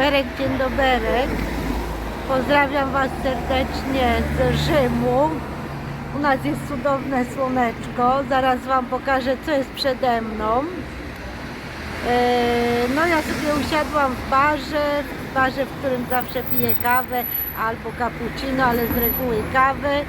Doberek, dzień doberek. Pozdrawiam Was serdecznie z Rzymu. U nas jest cudowne słoneczko. Zaraz Wam pokażę, co jest przede mną. E, No ja sobie usiadłam w barze, w barze, w którym zawsze piję kawę albo cappuccino, ale z reguły kawę.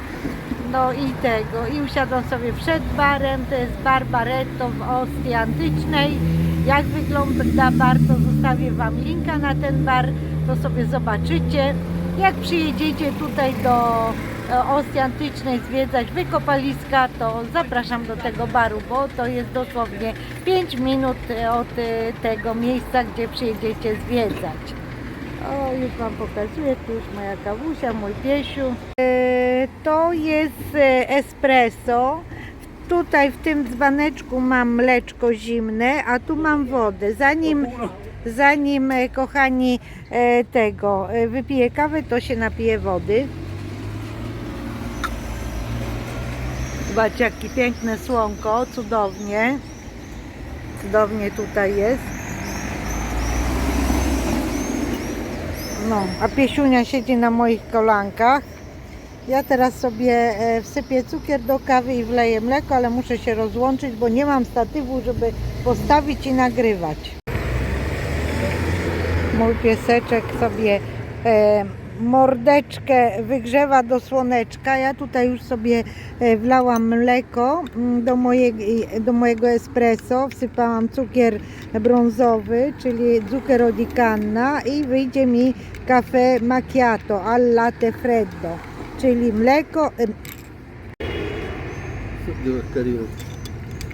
No i tego. I usiadłam sobie przed barem. To jest bar Baretto w Ostii Antycznej. Jak wygląda bar, to zostawię Wam linka na ten bar, to sobie zobaczycie. Jak przyjedziecie tutaj do e, Ostii Antycznej zwiedzać wykopaliska, to zapraszam do tego baru, bo to jest dosłownie 5 minut e, od e, tego miejsca, gdzie przyjedziecie zwiedzać. O, już Wam pokazuję, tu już moja kawusia, mój piesiu. To jest espresso. Tutaj w tym dzbaneczku mam mleczko zimne, a tu mam wodę. Zanim, zanim e, kochani e, tego e, wypiję kawę, to się napiję wody. Zobaczcie, jakie piękne słonko, cudownie. Cudownie tutaj jest. No, a Piesiunia siedzi na moich kolankach. Ja teraz sobie e, wsypię cukier do kawy i wleję mleko, ale muszę się rozłączyć, bo nie mam statywu, żeby postawić i nagrywać. Mój pieseczek sobie e, mordeczkę wygrzewa do słoneczka. Ja tutaj już sobie e, wlałam mleko mm, do, mojej, do mojego espresso, wsypałam cukier brązowy, czyli zucchero di canna i wyjdzie mi cafe macchiato al latte freddo, czyli mleko, e,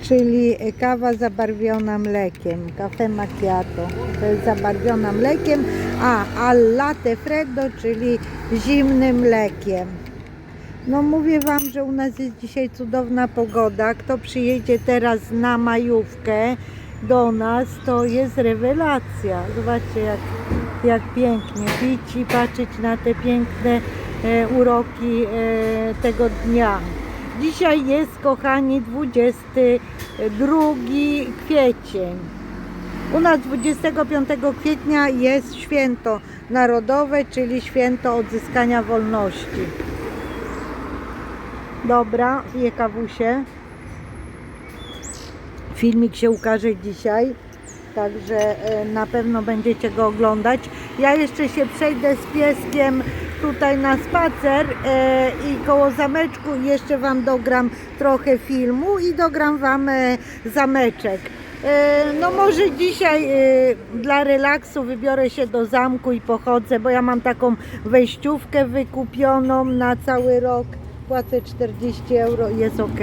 czyli kawa zabarwiona mlekiem, cafe macchiato, to jest zabarwiona mlekiem, a al latte freddo, czyli zimnym mlekiem. No mówię Wam, że u nas jest dzisiaj cudowna pogoda. Kto przyjedzie teraz na majówkę do nas, to jest rewelacja. Zobaczcie jak, jak pięknie pić i patrzeć na te piękne e, uroki e, tego dnia. Dzisiaj jest, kochani, 22 kwiecień. U nas 25 kwietnia jest święto narodowe, czyli święto odzyskania wolności. Dobra, je kawusie. Filmik się ukaże dzisiaj, także e, na pewno będziecie go oglądać. Ja jeszcze się przejdę z pieskiem tutaj na spacer e, i koło zameczku jeszcze Wam dogram trochę filmu i dogram Wam e, zameczek. E, No może dzisiaj e, dla relaksu wybiorę się do zamku i pochodzę, bo ja mam taką wejściówkę wykupioną na cały rok. Płacę 40 euro i jest ok.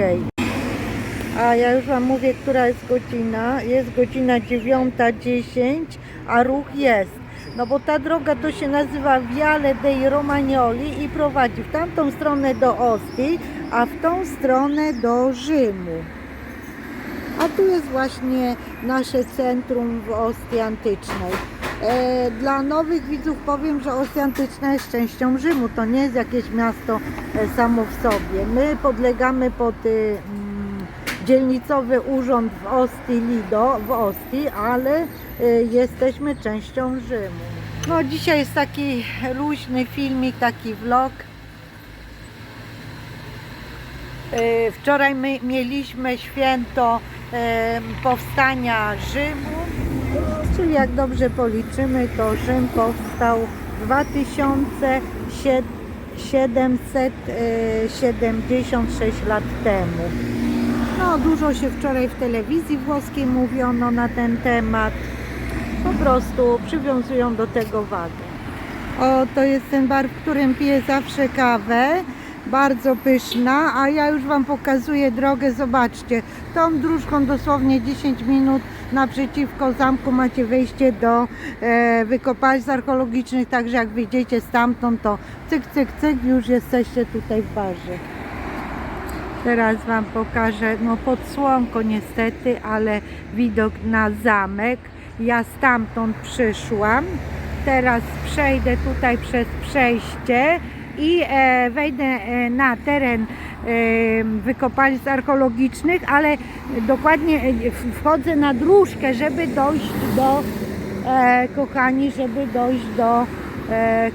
A ja już Wam mówię, która jest godzina. Jest godzina 9.10, a ruch jest. No bo ta droga to się nazywa Viale dei Romagnoli i prowadzi w tamtą stronę do Ostii, a w tą stronę do Rzymu. A tu jest właśnie nasze centrum w Ostii Antycznej. E, dla nowych widzów powiem, że Ostia Antyczna jest częścią Rzymu. To nie jest jakieś miasto e, samo w sobie. My podlegamy pod mm, dzielnicowy urząd w Ostii Lido, w Ostii, ale y, jesteśmy częścią Rzymu. No dzisiaj jest taki luźny filmik, taki vlog. E, Wczoraj my mieliśmy święto powstania Rzymu, czyli jak dobrze policzymy, to Rzym powstał w 2776 lat temu. No, dużo się wczoraj w telewizji włoskiej mówiono na ten temat. Po prostu przywiązują do tego wagę. O, to jest ten bar, w którym piję zawsze kawę. Bardzo pyszna, a ja już Wam pokazuję drogę. Zobaczcie, tą dróżką dosłownie 10 minut naprzeciwko zamku macie wejście do e, archeologicznych, także jak wyjdziecie stamtąd, to cyk, cyk, cyk, już jesteście tutaj w barze. Teraz Wam pokażę, no pod słonko niestety, ale widok na zamek. Ja stamtąd przyszłam. Teraz przejdę tutaj przez przejście i e, wejdę e, na teren e, wykopalisk archeologicznych, ale dokładnie e, wchodzę na dróżkę, żeby dojść do, e, kochani, żeby dojść do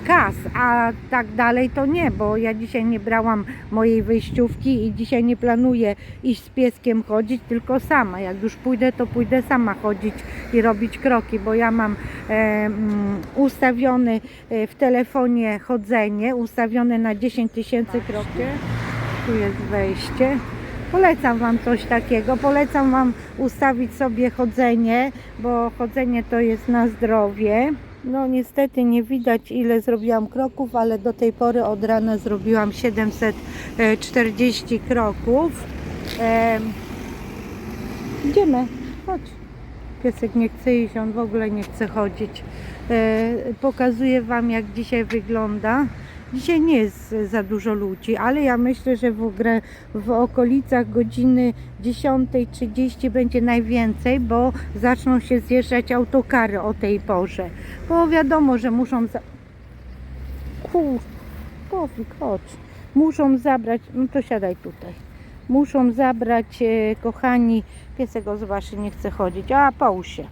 kas, a tak dalej to nie, bo ja dzisiaj nie brałam mojej wyjściówki i dzisiaj nie planuję iść z pieskiem chodzić, tylko sama. Jak już pójdę, to pójdę sama chodzić i robić kroki, bo ja mam e, mm, e, w telefonie chodzenie, ustawione na 10 tysięcy kroków. Tu jest wejście. Polecam Wam coś takiego. Polecam Wam ustawić sobie chodzenie, bo chodzenie to jest na zdrowie. No niestety nie widać ile zrobiłam kroków, ale do tej pory od rana zrobiłam 740 kroków. Em, Idziemy, chodź. Piesek nie chce iść, on w ogóle nie chce chodzić. E, pokazuję Wam jak dzisiaj wygląda. Dzisiaj nie jest za dużo ludzi, ale ja myślę, że w, ogóle w okolicach godziny 10.30 będzie najwięcej, bo zaczną się zjeżdżać autokary o tej porze. Bo wiadomo, że muszą. Za... Kur... Chodź. Muszą zabrać. No to siadaj tutaj. Muszą zabrać, e, kochani, piesek o zobaczy, nie chce chodzić. A połóż się.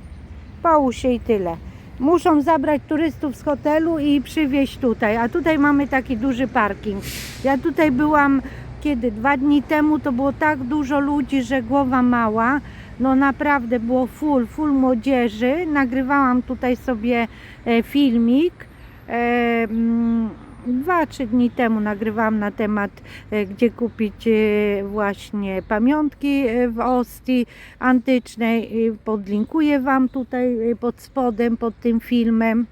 Połóż się i tyle. Muszą zabrać turystów z hotelu i przywieźć tutaj. A tutaj mamy taki duży parking. Ja tutaj byłam kiedy? Dwa dni temu to było tak dużo ludzi, że głowa mała. No naprawdę było full, full młodzieży. Nagrywałam tutaj sobie e, filmik. E, mm, Dwa, trzy dni temu nagrywałam na temat, e, gdzie kupić właśnie pamiątki w Ostii antycznej. Podlinkuję Wam tutaj pod spodem, pod tym filmem.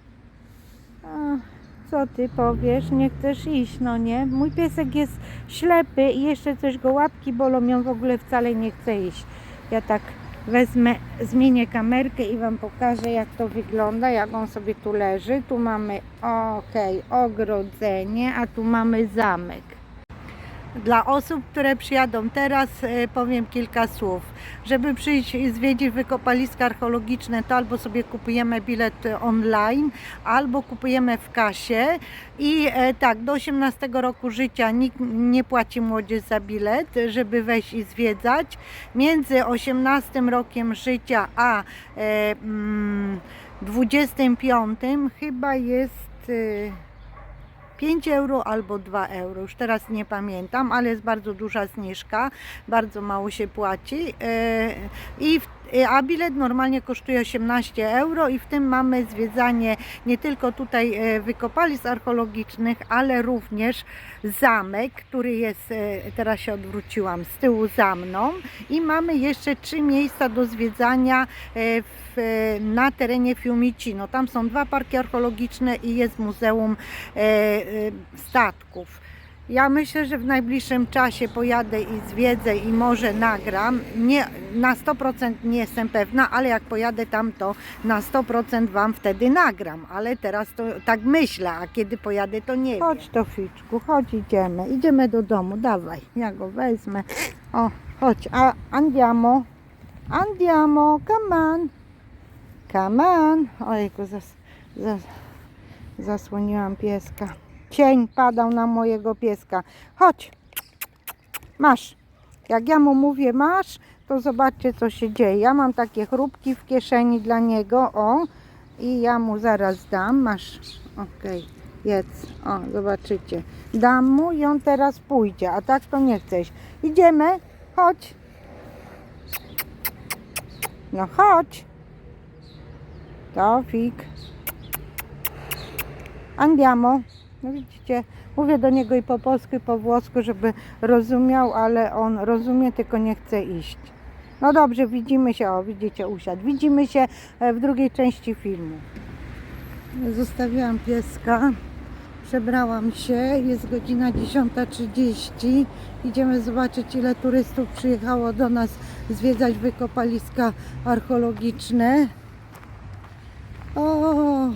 Co Ty powiesz? Nie chcesz iść, no nie? Mój piesek jest ślepy i jeszcze coś go łapki bolą, on w ogóle wcale nie chce iść. Ja tak wezmę, zmienię kamerkę i Wam pokażę jak to wygląda, jak on sobie tu leży. Tu mamy, okej, ogrodzenie, a tu mamy zamek. Dla osób, które przyjadą teraz, e, powiem kilka słów. Żeby przyjść i zwiedzić wykopaliska archeologiczne, to albo sobie kupujemy bilet online, albo kupujemy w kasie. I e, tak, do 18 roku życia nikt nie płaci młodzież za bilet, żeby wejść i zwiedzać. Między 18 rokiem życia a e, mm, 25 chyba jest. E, 5 euro albo 2 euro, już teraz nie pamiętam, ale jest bardzo duża zniżka, bardzo mało się płaci. e, I w, a bilet normalnie kosztuje 18 euro i w tym mamy zwiedzanie nie tylko tutaj e, wykopalisk archeologicznych, ale również zamek, który jest, e, teraz się odwróciłam, z tyłu za mną i mamy jeszcze trzy miejsca do zwiedzania w, na terenie Fiumicino. Tam są dwa parki archeologiczne i jest muzeum statków. Ja myślę, że w najbliższym czasie pojadę i zwiedzę i może nagram. Nie, na 100% nie jestem pewna, ale jak pojadę tam, to na 100% Wam wtedy nagram. Ale teraz to tak myślę, a kiedy pojadę, to nie Chodź to Ficzku, chodź idziemy. Idziemy do domu, dawaj, ja go wezmę. O, chodź, a andiamo, andiamo, come on, come on. Ojku, zas, zas, zasłoniłam pieska. Cień padał na mojego pieska. Chodź. Masz. Jak ja mu mówię masz, to zobaczcie co się dzieje. Ja mam takie chrupki w kieszeni dla niego. O. I ja mu zaraz dam. Masz. Okej. Jedz. O, zobaczycie. Dam mu i on teraz pójdzie. A tak to nie chcesz. Idziemy. Chodź. No chodź. Tofik. Andiamo. No widzicie, mówię do niego i po polsku, i po włosku, żeby rozumiał, ale on rozumie, tylko nie chce iść. No dobrze, widzimy się, o widzicie, usiadł. Widzimy się e, w drugiej części filmu. Zostawiłam pieska, przebrałam się, jest godzina 10.30. Idziemy zobaczyć, ile turystów przyjechało do nas zwiedzać wykopaliska archeologiczne. O,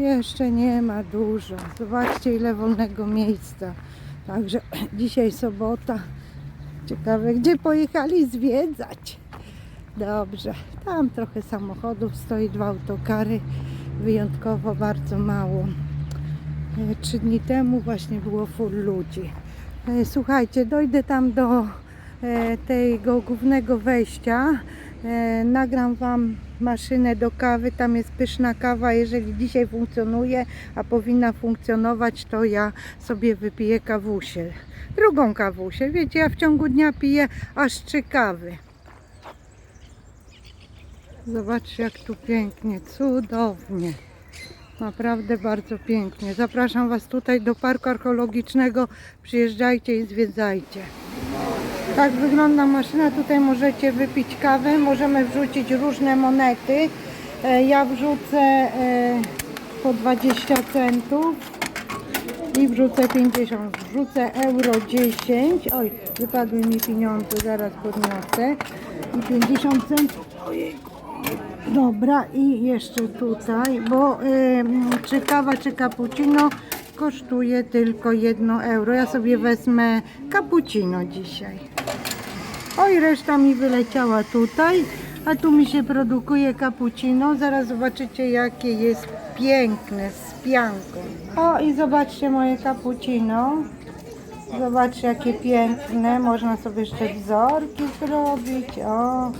jeszcze nie ma dużo. Zobaczcie ile wolnego miejsca. Także dzisiaj sobota. Ciekawe gdzie pojechali zwiedzać. Dobrze. Tam trochę samochodów stoi, dwa autokary. Wyjątkowo bardzo mało E, Trzy dni temu właśnie było full ludzi. E, Słuchajcie, dojdę tam do e, tego głównego wejścia. Nagram Wam maszynę do kawy. Tam jest pyszna kawa. Jeżeli dzisiaj funkcjonuje, a powinna funkcjonować, to ja sobie wypiję kawusię. Drugą kawusię. Wiecie, ja w ciągu dnia piję aż trzy kawy. Zobaczcie, jak tu pięknie, cudownie. Naprawdę bardzo pięknie. Zapraszam Was tutaj do Parku Archeologicznego. Przyjeżdżajcie i zwiedzajcie. Tak wygląda maszyna. Tutaj możecie wypić kawę. Możemy wrzucić różne monety. E, Ja wrzucę e, po 20 centów i wrzucę 50. Wrzucę euro 10. Oj, wypadły mi pieniądze, zaraz podniosę. I 50 centów. Dobra, i jeszcze tutaj, bo ym, czy kawa, czy cappuccino kosztuje tylko 1 euro. Ja sobie wezmę cappuccino dzisiaj. Oj, reszta mi wyleciała tutaj, a tu mi się produkuje cappuccino. Zaraz zobaczycie, jakie jest piękne z pianką. O, i zobaczcie moje cappuccino. Zobaczcie, jakie piękne. Można sobie jeszcze wzorki zrobić. O,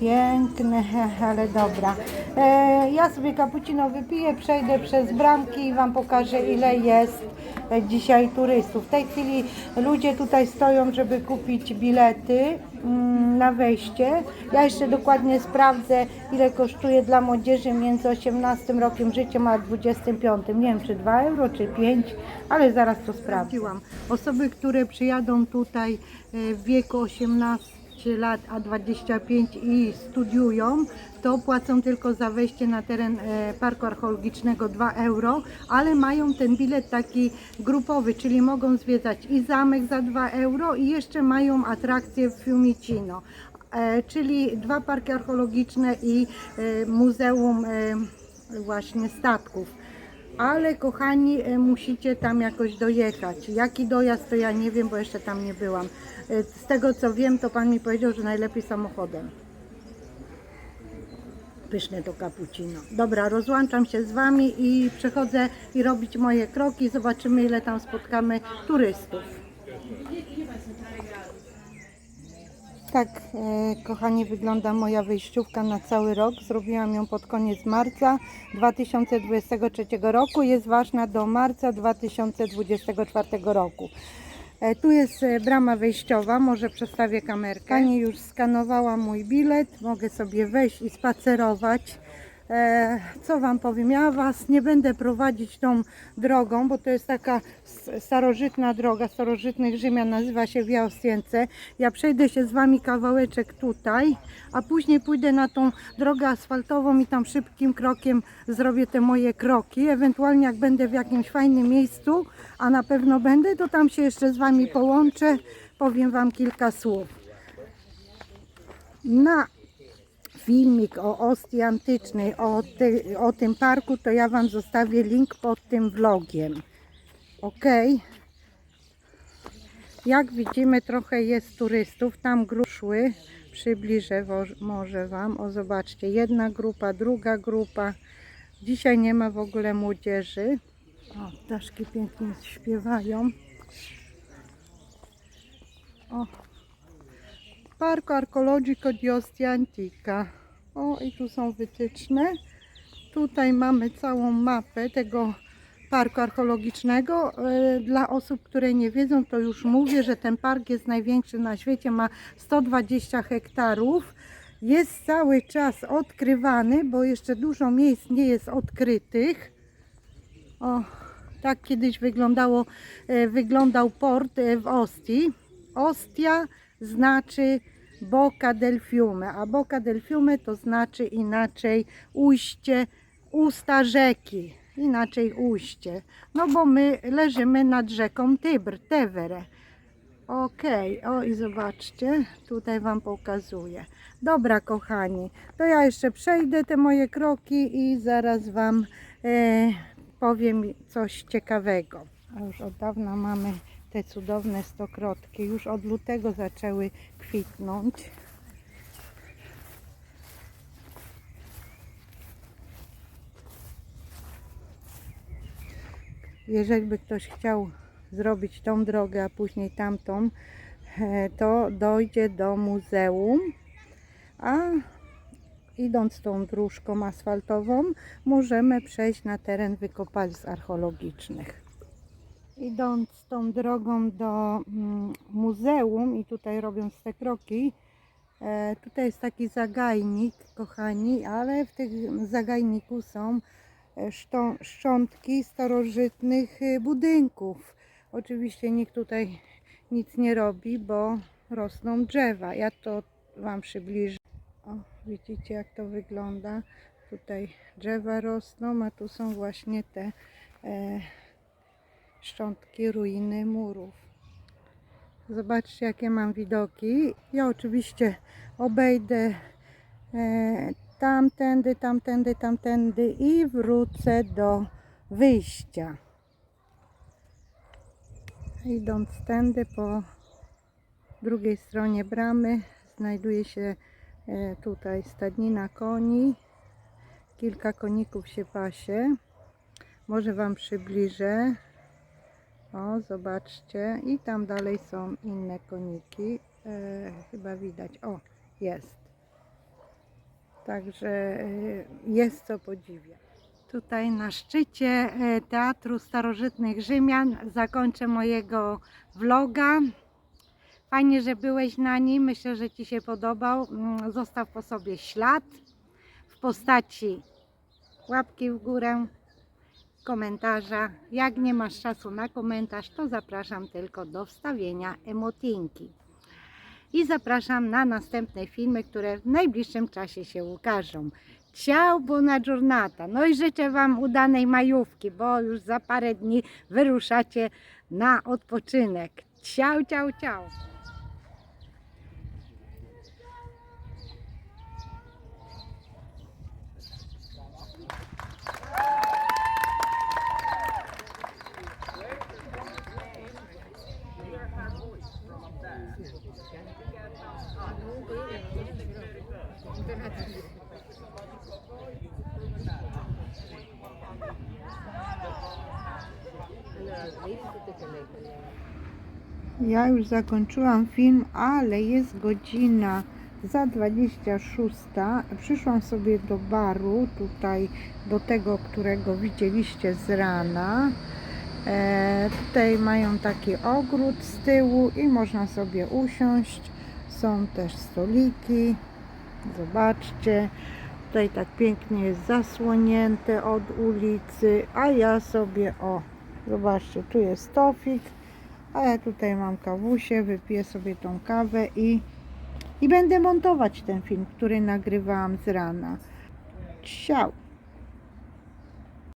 piękne, ale dobra. E, ja sobie cappuccino wypiję, przejdę przez bramki i Wam pokażę, ile jest dzisiaj turystów. W tej chwili ludzie tutaj stoją, żeby kupić bilety mm, na wejście. Ja jeszcze dokładnie sprawdzę, ile kosztuje dla młodzieży między 18 rokiem życia a 25. Nie wiem, czy 2 euro, czy 5, ale zaraz to sprawdziłam. Osoby, które przyjadą tutaj e, w wieku 18 lat, a 25 i studiują, to płacą tylko za wejście na teren e, Parku Archeologicznego 2 euro, ale mają ten bilet taki grupowy, czyli mogą zwiedzać i zamek za 2 euro i jeszcze mają atrakcję w Fiumicino. E, czyli dwa parki archeologiczne i e, muzeum właśnie statków. Ale kochani, musicie tam jakoś dojechać. Jaki dojazd to ja nie wiem, bo jeszcze tam nie byłam. Z tego co wiem, to pan mi powiedział, że najlepiej samochodem. Pyszne to cappuccino. Dobra, rozłączam się z wami i przechodzę i robić moje kroki. Zobaczymy ile tam spotkamy turystów. Tak, e, kochani, wygląda moja wyjściówka na cały rok. Zrobiłam ją pod koniec marca 2023 roku. Jest ważna do marca 2024 roku. E, Tu jest e, brama wejściowa, może przestawię kamerkę. Pani już skanowała mój bilet, mogę sobie wejść i spacerować. E, co Wam powiem, ja Was nie będę prowadzić tą drogą, bo to jest taka starożytna droga starożytnych Rzymian, nazywa się Via Ostiense. Ja przejdę się z Wami kawałeczek tutaj, a później pójdę na tą drogę asfaltową i tam szybkim krokiem zrobię te moje kroki. Ewentualnie jak będę w jakimś fajnym miejscu, a na pewno będę, to tam się jeszcze z Wami połączę, powiem Wam kilka słów. Na filmik o Ostii Antycznej, o, o tym parku, to ja Wam zostawię link pod tym vlogiem. Ok? Jak widzimy, trochę jest turystów. Tam gruszły. Przybliżę może Wam. O, zobaczcie. Jedna grupa, druga grupa. Dzisiaj nie ma w ogóle młodzieży. O, ptaszki pięknie śpiewają. O, Parco Archeologico di Ostia Antica. O, i tu są wytyczne. Tutaj mamy całą mapę tego parku archeologicznego. E, Dla osób, które nie wiedzą, to już mówię, że ten park jest największy na świecie, ma 120 hektarów. Jest cały czas odkrywany, bo jeszcze dużo miejsc nie jest odkrytych. O, tak kiedyś wyglądało, e, wyglądał port e, w Ostii. Ostia znaczy Boca del Fiume, a Boca del Fiume to znaczy inaczej ujście, usta rzeki, inaczej ujście. No bo my leżymy nad rzeką Tybr, Tevere. Okej, o i zobaczcie, tutaj Wam pokazuję. Dobra, kochani, to ja jeszcze przejdę te moje kroki i zaraz Wam e, powiem coś ciekawego. A już od dawna mamy te cudowne stokrotki. Już od lutego zaczęły kwitnąć. jeżeli by ktoś chciał zrobić tą drogę, a później tamtą, e, to dojdzie do muzeum, a idąc tą dróżką asfaltową, możemy przejść na teren wykopalisk archeologicznych. Idąc tą drogą do mm, muzeum i tutaj robiąc te kroki, e, tutaj jest taki zagajnik, kochani, ale w tym zagajniku są e, szczątki starożytnych e, budynków. Oczywiście nikt tutaj nic nie robi, bo rosną drzewa. Ja to Wam przybliżę. O, widzicie jak to wygląda. Tutaj drzewa rosną, a tu są właśnie te e, szczątki ruiny murów. Zobaczcie jakie mam widoki. Ja oczywiście obejdę e, tamtędy, tamtędy, tamtędy i wrócę do wyjścia. Idąc tędy po drugiej stronie bramy znajduje się e, tutaj stadnina koni. Kilka koników się pasie. Może Wam przybliżę. O, zobaczcie. I tam dalej są inne koniki. E, chyba widać. O, jest. Także e, jest co podziwiać. Tutaj na szczycie e, Teatru Starożytnych Rzymian zakończę mojego vloga. Fajnie, że byłeś na nim. Myślę, że Ci się podobał. Mm, Zostaw po sobie ślad w postaci łapki w górę, komentarza. Jak nie masz czasu na komentarz, to zapraszam tylko do wstawienia emotinki. I zapraszam na następne filmy, które w najbliższym czasie się ukażą. Ciao, buona giornata. No i życzę Wam udanej majówki, bo już za parę dni wyruszacie na odpoczynek. Ciao, ciao, ciao. Ja już zakończyłam film, ale jest godzina za 26. Przyszłam sobie do baru, tutaj do tego, którego widzieliście z rana. E, tutaj mają taki ogród z tyłu i można sobie usiąść. Są też stoliki. Zobaczcie. Tutaj tak pięknie jest zasłonięte od ulicy, a ja sobie o, zobaczcie, tu jest stofik, a ja tutaj mam kawusię, wypiję sobie tą kawę i, i będę montować ten film, który nagrywałam z rana. Ciao!